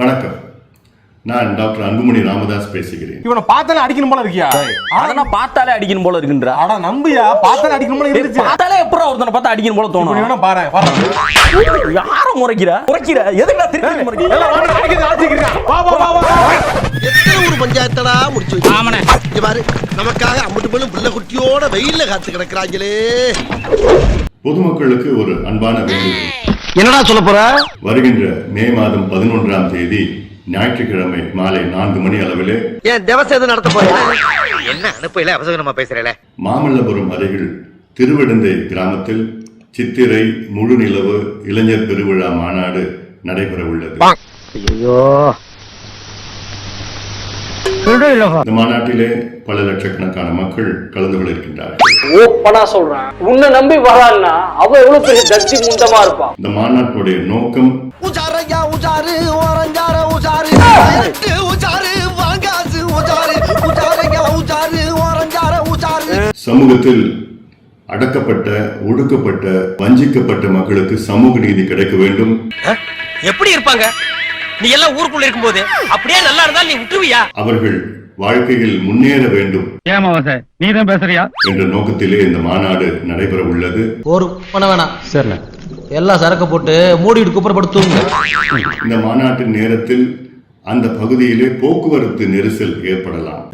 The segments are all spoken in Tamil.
வணக்கம். நான் டாக்டர் அன்புமணி ராமதாஸ் பேசுகிறேன். இவனை பார்த்தாலே அடிக்கணும் போல இருக்கியா? அத நான் பார்த்தாலே அடிக்கணும் போல இருக்குன்ற. அட நம்பியா? பார்த்தாலே அடிக்கணும் போல இருந்துச்சு. பார்த்தாலே எப்பறம் ஒருத்தனை பார்த்தா அடிக்கணும் போல தோணும்? வேணா பாரு யார முறைக்கிற? முறைக்கிற? எதுக்கு திருப்பி முறைக்கிற? எல்லாம் வாங்க, அடிக்கிறது ஆச்சிக்கிறேன். வா வா வா வா. எத்தனை ஒரு பஞ்சாயத்தடா முடிச்சு வச்சு? இங்க பாரு நமக்காக அம்பட்டு பேரும் பிள்ளை குட்டியோட வெயில்ல காத்து கிடக்குறாங்களே. பொதுமக்களுக்கு ஒரு அன்பான வேண்டுகோள். என்னடா சொல்ல போற? வருகின்ற மே மாதம் பதினொன்றாம் தேதி ஞாயிற்றுக்கிழமை மாலை நான்கு மணி அளவிலே ஏன் தேவசம் எதுவும் நடத்த போறியா என்ன அனுப்பையில அவசரமா பேசுறேல மாமல்லபுரம் அருகில் திருவிடந்தை கிராமத்தில் சித்திரை முழு நிலவு இளைஞர் பெருவிழா மாநாடு நடைபெற உள்ளது. ஐயோ இந்த மாநாட்டிலே பல லட்சக்கணக்கான மக்கள் கலந்து கொள்ள இருக்கின்றார்கள் ஓப்பனா சொல்றேன். உன்னை நம்பி வரான்னா அவ எவ்வளவு பெரிய தத்தி முண்டமா இருப்பான்? இந்த மாநாட்டுடைய நோக்கம் உஜாரையா உஜாரு ஓரஞ்சார உஜாரு. எனக்கு உஜாரு வாங்காசு உஜாரு. உஜாரையா உஜாரு ஓரஞ்சார உஜாரு. சமூகத்தில் அடக்கப்பட்ட ஒடுக்கப்பட்ட வஞ்சிக்கப்பட்ட மக்களுக்கு சமூக நீதி கிடைக்க வேண்டும். எப்படி இருப்பாங்க? நீ எல்லாம் ஊருக்குள்ள இருக்கும்போது அப்படியே நல்லா இருந்தா நீ விட்டுருவியா? அவர்கள் வாழ்க்கையில் முன்னேற வேண்டும் ஏமா சார்? நீ தான் பேசுறியா? என்ற நோக்கத்திலே இந்த மாநாடு நடைபெற உள்ளது. ஒரு பண்ண வேணாம். சரிண்ணே. எல்லாம் சரக்கு போட்டு மூடிட்டு குப்புறப்படுத்துங்க இந்த மாநாட்டின் நேரத்தில் அந்த பகுதியிலே போக்குவரத்து நெரிசல் ஏற்படலாம்.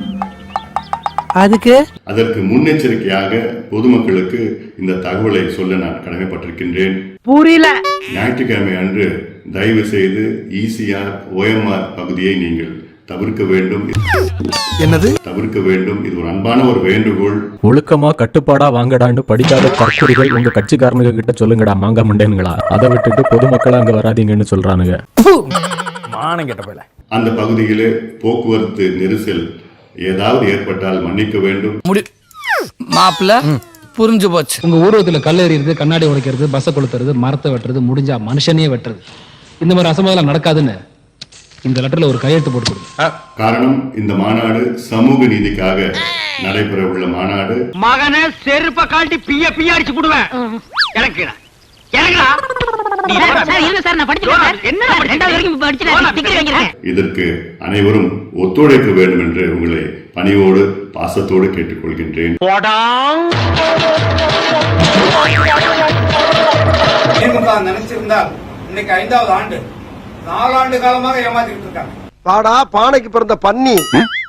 அதுக்கு? அதற்கு முன்னெச்சரிக்கையாக பொதுமக்களுக்கு இந்த தகவலை சொல்ல நான் கடமைப்பட்டிருக்கின்றேன். புரியல. ஞாயிற்றுக்கிழமை அன்று தயவு செய்து இசிஆர் ஓஎம்ஆர் பகுதியை நீங்கள் தவிர்க்க வேண்டும். என்னது? தவிர்க்க வேண்டும். இது ஒரு அன்பான ஒரு வேண்டுகோள். ஒழுக்கமா கட்டுப்பாடா வாங்கடான்னு படிக்காத தற்கொலைகள் உங்க கட்சிக்காரனுங்க கிட்ட சொல்லுங்கடா மாங்க மண்டேனுங்களா அதை விட்டுட்டு பொதுமக்கள் அங்க வராதீங்கன்னு சொல்றானுங்க. மானம் கெட்ட போயில. அந்த பகுதியிலே போக்குவரத்து நெரிசல் ஏதாவது ஏற்பட்டால் மன்னிக்க வேண்டும். மாப்பிள்ள? புரிஞ்சு போச்சு. உங்க ஊர்வலத்துல கல் எறியறது கண்ணாடி உடைக்கிறது பஸ்ஸை கொளுத்துறது மரத்தை வெட்டுறது முடிஞ்சா மனுஷனே வெட்டுறது. இந்த மாதிரி அசம்பாதம் நடக்காதுன்னு இந்த லெட்டர்ல ஒரு கையெழுத்து போட்டு காரணம் இந்த மாநாடு சமூக நீதிக்காக நடைபெற உள்ள மாநாடு. மகனை செருப்ப காட்டி பிய பிய அடிச்சு போடுவேன். எனக்கு இதற்கு அனைவரும் ஒத்துழைக்க வேண்டும் என்று உங்களை பணிவோடு பாசத்தோடு கேட்டுக்கொள்கின்றேன். திமுக நினைச்சிருந்தால் இன்னைக்கு ஐந்தாவது ஆண்டு நாலாண்டு காலமாக ஏமாத்திட்டு இருக்காங்க. வாடா பானைக்கு பிறந்த பன்னி.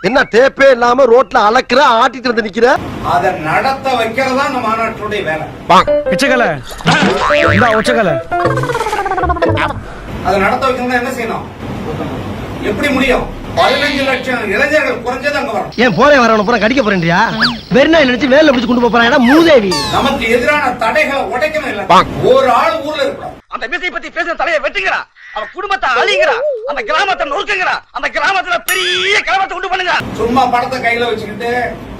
என்ன டேப்பே இல்லாம ரோட்ல அளக்குற ஆட்டிட்டு வந்து நிக்கிற? அதை நடத்த வைக்கிறதா இந்த மாநாட்டுடைய வேலை. உச்சகலை உச்சகலை அதை நடத்த வைக்கணும்னா என்ன செய்யணும்? எப்படி முடியும்? பதினஞ்சு லட்சம் இளைஞர்கள் குறைஞ்சது அங்க வரும் ஏன் போறேன் வரவன பூரா கடிக்க போறேன்றியா? வெறும் நினைச்சு வேலை பிடிச்சு கொண்டு போறான். மூதேவி. நமக்கு எதிரான தடைகளை உடைக்கணும் இல்ல. ஒரு ஆள் ஊர்ல அந்த மீசை பத்தி பேசுற தலையை வெட்டுகிறா அவன் குடும்பத்தை அழிகிறா அந்த கிராமத்தை நொறுக்குகிறா அந்த கிராமத்துல பெரிய கிராமத்தை உண்டு பண்ணுங்க. சும்மா படத்தை கையில வச்சுக்கிட்டு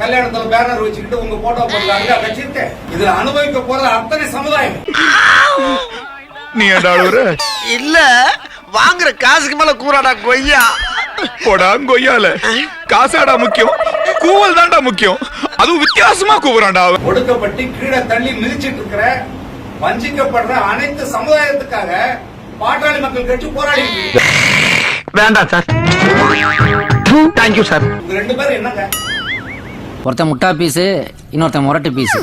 கல்யாணத்துல பேனர் வச்சுக்கிட்டு உங்க போட்டோ போடுறாங்க வச்சிருக்க இதுல அனுபவிக்க போறது அத்தனை சமுதாயம். நீ இல்ல வாங்குற காசுக்கு மேல கூறாடா கொய்யா. போடா கொய்யால. காசாடா முக்கியம் கூவல் தான்டா முக்கியம். அதுவும் வித்தியாசமா கூவுறான்டா அவன். ஒடுக்கப்பட்டு கீழே தள்ளி மிதிச்சிட்டு இருக்கிற வஞ்சிக்கப்படுற அனைத்து சமுதாயத்துக்காக பாட்டாளி மக்கள் கட்சி போராடி. வேண்டாம் சார். தேங்க்யூ சார் ரெண்டு பேரும் என்னங்க? ஒருத்தன் முட்டா பீஸு இன்னொருத்தன் முரட்டு பீஸு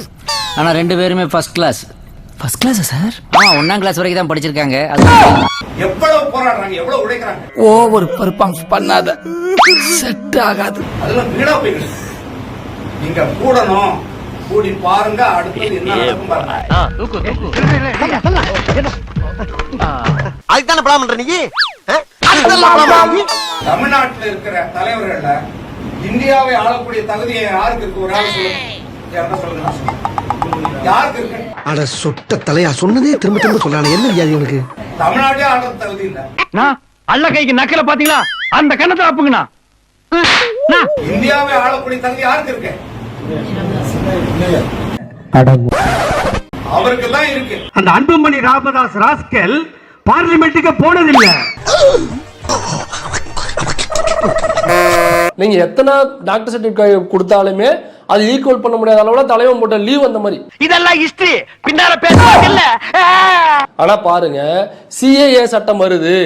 ஆனா ரெண்டு பேருமே ஃபர்ஸ்ட் கிளாஸ் ஃபர்ஸ்ட் கிளாஸா சார் ஆ ஒன்னாம் கிளாஸ் வரைக்கும் தான் படிச்சிருக்காங்க. அது எவ்வளவு போராடுறாங்க எவ்வளவு உழைக்கிறாங்க ஓவர் பர்ஃபார்மன்ஸ் பண்ணாத. செட் ஆகாது. அதெல்லாம் வீணா போயிடுது. நீங்க கூடணும். கூடி பாருங்க அடுத்தது என்ன நடக்கும் பாருங்க. அதுக்கு தானே படம் பண்ற நீ? தமிழ்நாட்டுல இருக்கிற தலைவர்கள்ல இந்தியாவை ஆளக்கூடிய தகுதியை யாருக்கு இருக்கு ஒரு ஆள் சொல்லுங்க யாருன்னா சொல்லுங்க. யாருக்கு இருக்கு அட சொட்ட தலையா சொன்னதே திரும்ப திரும்ப சொல்லானே. என்ன வியாதி உனக்கு? தமிழ்நாட்டே ஆளுற தகுதி இல்ல. அல்ல கைக்கு நக்கல பாத்தீங்களா அந்த கண்ணத்தை அப்புங்கண்ணா. இந்தியாவை ஆளக்கூடிய தகுதி யாருக்கு இருக்கு? அவருக்கு தான் இருக்கு. அந்த அன்புமணி ராமதாஸ் ராஸ்கல் பார்லிமெண்ட்டுக்கு போனதில்லை. நீங்க எத்தனை டாக்டர் சர்டிபிகேட் கொடுத்தாலுமே அது ஈக்குவல் பண்ண முடியாத அளவுல தலைவன் போட்ட லீவ் அந்த மாதிரி. இதெல்லாம் ஹிஸ்டரி பின்னால பேசுவாங்கல்ல ஆனா பாருங்க சிஏஏ சட்டம் வருது.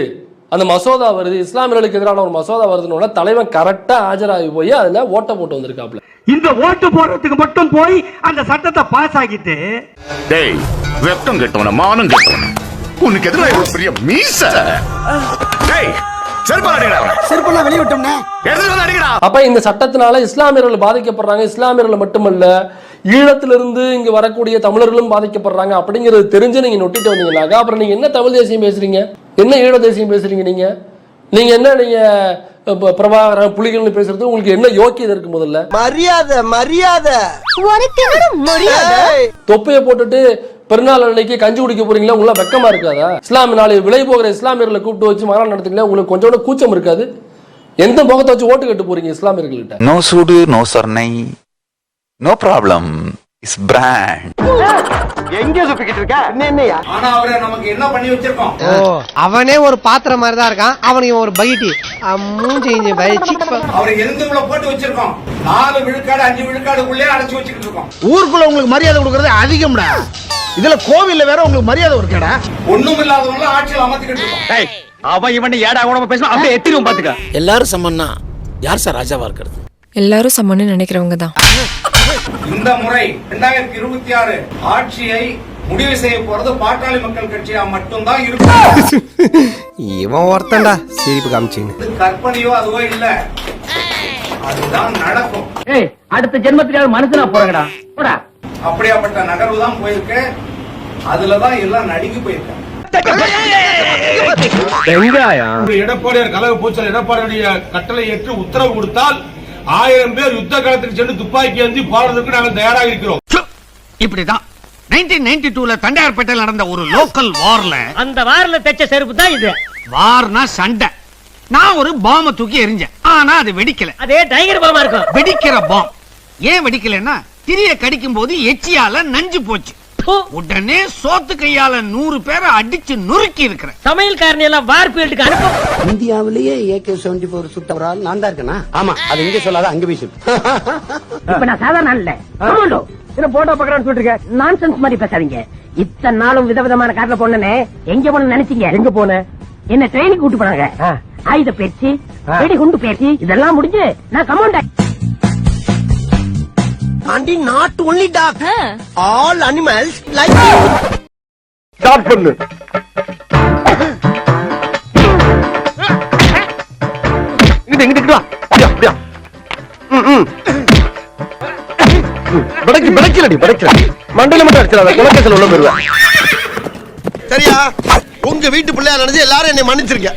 அந்த மசோதா வருது. இஸ்லாமியர்களுக்கு எதிரான ஒரு மசோதா வருதுன்னு தலைவன் கரெக்டா ஆஜராகி போய் அதுல ஓட்ட போட்டு வந்திருக்காப்ல இந்த ஓட்டு போடுறதுக்கு மட்டும் போய் அந்த சட்டத்தை பாஸ் ஆக்கிட்டு டேய் வெக்கம் கெட்டவன மானம் கெட்டவன. உனக்கு எதிராக பெரிய மீச. டேய் அப்ப இந்த சட்டத்தினால இஸ்லாமியர்கள் பாதிக்கப்படுறாங்க. இஸ்லாமியர்கள் மட்டுமல்ல ஈழத்திலிருந்து இங்க வரக்கூடிய தமிழர்களும் பாதிக்கப்படுறாங்க அப்படிங்கிறது தெரிஞ்சு நீங்க நொட்டிட்டு வந்தீங்கன்னாக்கா அப்புறம் நீங்க என்ன தமிழ் தேசியம் பேசுறீங்க? என்ன ஈழ தேசியம் பேசுறீங்க நீங்க? நீங்க என்ன நீங்க பிரபாகரன் புலிகள்னு பேசுறது உங்களுக்கு என்ன யோக்கியதை இருக்கு முதல்ல? மரியாதை மரியாதை. தொப்பையை போட்டுட்டு பெருநாள் அன்னைக்கு கஞ்சி குடிக்க போறீங்களா? உங்களுக்கு வெக்கமா இருக்காதா? இஸ்லாமிய நாளை விலை போகிற இஸ்லாமியர்களை கூப்பிட்டு வச்சு மாநாடு நடத்துங்களா உங்களுக்கு கொஞ்சம் கூட கூச்சம் இருக்காது? எந்த முகத்தை வச்சு ஓட்டு கட்டு போறீங்க இஸ்லாமியர்கள்ட்ட? நோ சூடு நோ சர்ணை நோ ப்ராப்ளம். இஸ் பிராண்ட் எங்க சுப்பிக்கிட்டு இருக்க? என்னையா? ஆனா அவரை நமக்கு என்ன பண்ணி வச்சிருக்கோம்? அவனே ஒரு பாத்திரம் மாதிரி தான் இருக்கான். அவனுக்கு ஒரு பைட்டி. மூஞ்சி இஞ்சி பயிற்சி அவரை எலுந்துக்குள்ள போட்டு வச்சிருக்கோம். நாலு விழுக்காடு அஞ்சு விழுக்காடுக்குள்ளே அடைச்சு வச்சுக்கிட்டு இருக்கோம். ஊருக்குள்ள உங்களுக்கு மரியாதை கொடுக்கறது அதிகம்டா. இதுல கோவில்ல வேற உங்களுக்கு மரியாதை இருக்கடா. ஒண்ணும் இல்லாதவங்க ஆட்சியில் அமர்த்திக்கிட்டு அவன் இவன் ஏடா கூட பேசுவான்? அப்படியே எத்திரும் பாத்துக்க. எல்லாரும் சமன்னா. யார் சார் ராஜாவா இருக்கிறது? எல்லாரும் சமன்னு நினைக்கிறவங்க தான். இந்த முறை இரண்டாயிரத்தி இருபத்தி ஆறு ஆட்சியை முடிவு செய்ய போறது பாட்டாளி மக்கள் கட்சியா மட்டும்தான் இருக்கும். இவன் ஒருத்தன்டா சிரிப்பு காமிச்சின்னு. இது கற்பனையோ அதுவோ இல்ல. அதுதான் நடக்கும். ஏய் அடுத்த ஜென்மத்துக்காக மனுஷனா போறங்கடா. போடா. அப்படியாப்பட்ட நகர்வு தான் போயிருக்கு. அதுலதான் எல்லாம் நடுங்கி போயிருக்காங்க. எடப்பாடியார் கழக பூச்சல் எடப்பாடியுடைய கட்டளை ஏற்று உத்தரவு கொடுத்தால் ஆயிரம் பேர் யுத்த காலத்துக்கு சென்று துப்பாக்கி ஏந்தி போறதுக்கு நாங்கள் தயாராக இருக்கிறோம். இப்படிதான். நைன்டீன் நைன்டி டூல தண்டையார்பேட்டையில் நடந்த ஒரு லோக்கல் வார்ல அந்த வாரில தைச்ச செருப்பு தான் இது. வார்னா சண்டை. நான் ஒரு பாம்ப தூக்கி எறிஞ்சேன். ஆனா அது வெடிக்கல. அதே டைகர் பாமா இருக்கும். வெடிக்கிற பாம். ஏன் வெடிக்கலன்னா திரிய கடிக்கும் போது எச்சியால நஞ்சு போச்சு. உடனே சோத்து கையால நூறு பேரை அடிச்சு நொறுக்கி இருக்கிறேன். சமையல் காரணி எல்லாம் வார் ஃபீல்டுக்கு அனுப்பும் இந்தியாவிலேயே ஏகே செவன்டி போர் சுட்டவரால் நான் தான் இருக்கேனா? ஆமா அது இங்க சொல்லாத அங்க போய் இப்ப நான் சாதாரண இல்ல கமாண்டோ போட்டோ பாக்குறான்னு சொல்லிருக்க நான்சென்ஸ் மாதிரி பேசாதீங்க. இத்தனை நாளும் விதவிதமான காட்டுல போனனே. எங்க போன நினைச்சீங்க? எங்க போன? என்ன ட்ரெயினுக்கு கூட்டு போனாங்க? ஆயுத பயிற்சி வெடி குண்டு பயிற்சி இதெல்லாம் முடிஞ்சு நான் கமாண்டா அண்டி not only dog all animals like start பண்ணு இங்கிட்டு இங்கிட்டு வா. அப்படியா அப்படியா. படைக்கு படைக்கலடி படைக்கல மண்டையில மட்டும் அடிச்சிடாத. குலக்கேசல் உள்ள போயிருவேன் சரியா? உங்க வீட்டு பிள்ளையா நினைச்சு எல்லாரும் என்னை மன்னிச்சிருக்க